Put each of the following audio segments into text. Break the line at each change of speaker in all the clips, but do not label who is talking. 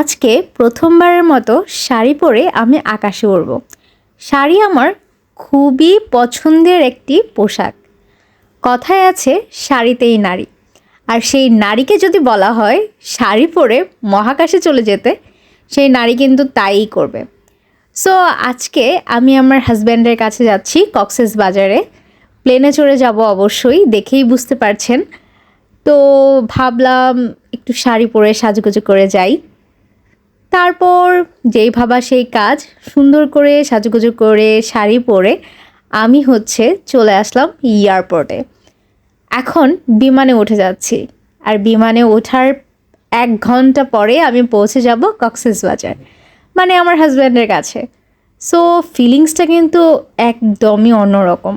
আজকে প্রথমবারের মতো শাড়ি পরে আমি আকাশে উড়ব। শাড়ি আমার খুবই পছন্দের একটি পোশাক। কথায় আছে, শাড়িতেই নারী। আর সেই নারীকে যদি বলা হয়, শাড়ি পরে মহাকাশে চলে যেতে, সেই নারী কিন্তু তাইই করবে। সো আজকে আমি আমার হাজব্যান্ডের কাছে যাচ্ছি কক্সেস বাজারে। প্লেনে চড়ে যাব অবশ্যই, দেখেই বুঝতে পারছেন। তো ভাবলাম, একটু শাড়ি পরে সাজুগুজু করে যাই। তারপর যেই ভাবা সেই কাজ, সুন্দর করে সাজুগুজু করে শাড়ি পরে আমি হচ্ছে চলে আসলাম এয়ারপোর্টে। এখন বিমানে উঠে যাচ্ছি। আর বিমানে ওঠার এক ঘণ্টা পরে আমি পৌঁছে যাব কক্সেস বাজার মানে আমার হাজব্যান্ডের কাছে। সো ফিলিংসটা কিন্তু একদমই অন্যরকম।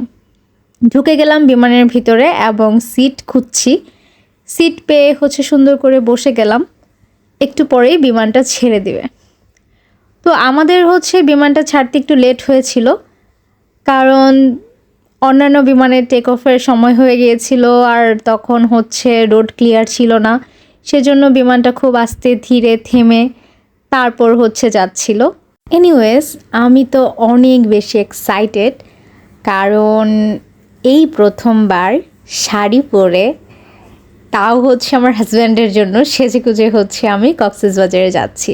ঢুকে গেলাম বিমানের ভিতরে এবং সিট খুঁজছি। সিট পেয়ে হচ্ছে সুন্দর করে বসে গেলাম। একটু পরেই বিমানটা ছেড়ে দিবে। তো আমাদের হচ্ছে বিমানটা ছাড়তে একটু লেট হয়েছিল, কারণ অন্যান্য বিমানের টেক অফের সময় হয়ে গিয়েছিল আর তখন হচ্ছে রোড ক্লিয়ার ছিল না, সেজন্য বিমানটা খুব আস্তে ধীরে থেমে তারপর হচ্ছে যাচ্ছিল। এনিওয়েজ আমি তো অনেক বেশি এক্সাইটেড কারণ এই প্রথমবার শাড়ি পরে তাও হচ্ছে আমার হাজব্যান্ডের জন্য সেজে গুজে হচ্ছে আমি কক্সেস বাজারে যাচ্ছি।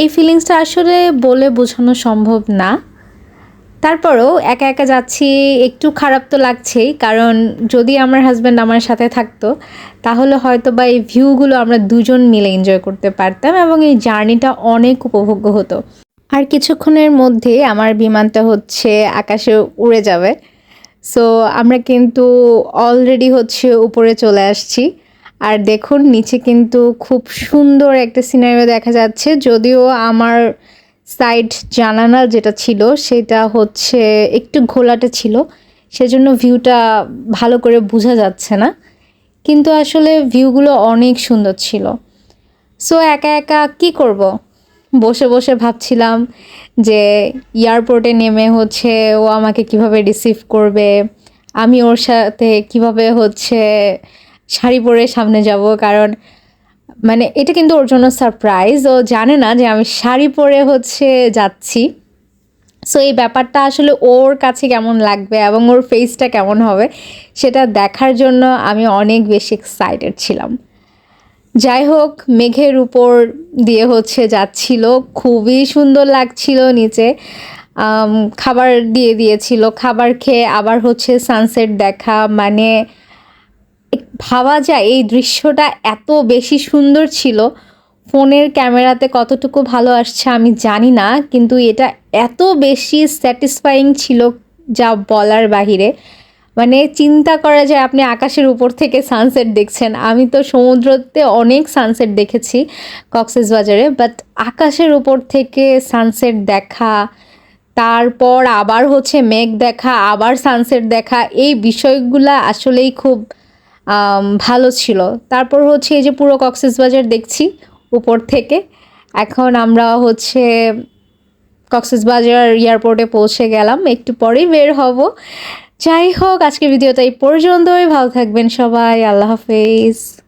এই ফিলিংসটা আসলে বলে বোঝানো সম্ভব না। তারপরেও একা একা যাচ্ছি, একটু খারাপ তো লাগছেই, কারণ যদি আমার হাজব্যান্ড আমার সাথে থাকতো, তাহলে হয়তো বা এই ভিউগুলো আমরা দুজন মিলে এনজয় করতে পারতাম এবং এই জার্নিটা অনেক উপভোগ্য হতো। আর কিছুক্ষণের মধ্যে আমার বিমানটা হচ্ছে আকাশে উড়ে যাবে। সো আমরা কিন্তু অলরেডি হচ্ছে উপরে চলে আসছি। আর দেখুন, নিচে কিন্তু খুব সুন্দর একটা সিনারিও দেখা যাচ্ছে। যদিও আমার সাইড জানানা যেটা ছিল, সেটা হচ্ছে একটু ঘোলাটে ছিল। সেজন্য ভিউটা ভালো করে বোঝা যাচ্ছে না। কিন্তু আসলে ভিউগুলো অনেক সুন্দর ছিল। সো একা একা কি করব? বসে বসে ভাবছিলাম যে এয়ারপোর্টে নেমে হচ্ছে ও আমাকে কীভাবে রিসিভ করবে, আমি ওর সাথে কীভাবে হচ্ছে শাড়ি পরে সামনে যাব, কারণ মানে এটা কিন্তু ওর জন্য সারপ্রাইজ ও জানে না যে আমি শাড়ি পরে হচ্ছে যাচ্ছি। সো এই ব্যাপারটা আসলে ওর কাছে কেমন লাগবে এবং ওর ফেসটা কেমন হবে, সেটা দেখার জন্য আমি অনেক বেশি এক্সাইটেড ছিলাম। যাই হোক, মেঘের উপর দিয়ে হচ্ছে যাচ্ছিল। খুবই সুন্দর লাগছিল নিচে। খাবার দিয়ে দিয়েছিল। খাবার খেয়ে আবার হচ্ছে সানসেট দেখা। মানে ভাবা যায় এই দৃশ্যটা এত বেশি সুন্দর ছিল। ফোনের ক্যামেরাতে কতটুকু ভালো আসছে আমি জানি না, কিন্তু এটা এত বেশি স্যাটিসফাইং ছিল যা বলার বাহিরে। মানে চিন্তা করা যায় আপনি আকাশের উপর থেকে সানসেট দেখছেন। আমি তো সমুদ্রতে অনেক সানসেট দেখেছি কক্সেস বাজারে বাট আকাশের উপর থেকে সানসেট দেখা, তারপর আবার হচ্ছে মেঘ দেখা, আবার সানসেট দেখা, এই বিষয়গুলা আসলেই খুব ভালো ছিল। তারপর হচ্ছে এই যে পুরো কক্সেস বাজার দেখছি উপর থেকে। এখন আমরা হচ্ছে কক্সেস বাজার এয়ারপোর্টে পৌঁছে গেলাম, একটু পরেই বের হব। যাই হোক আজকের ভিডিওটা এই পর্যন্তই। ভালো থাকবেন সবাই। আল্লাহ হাফেজ।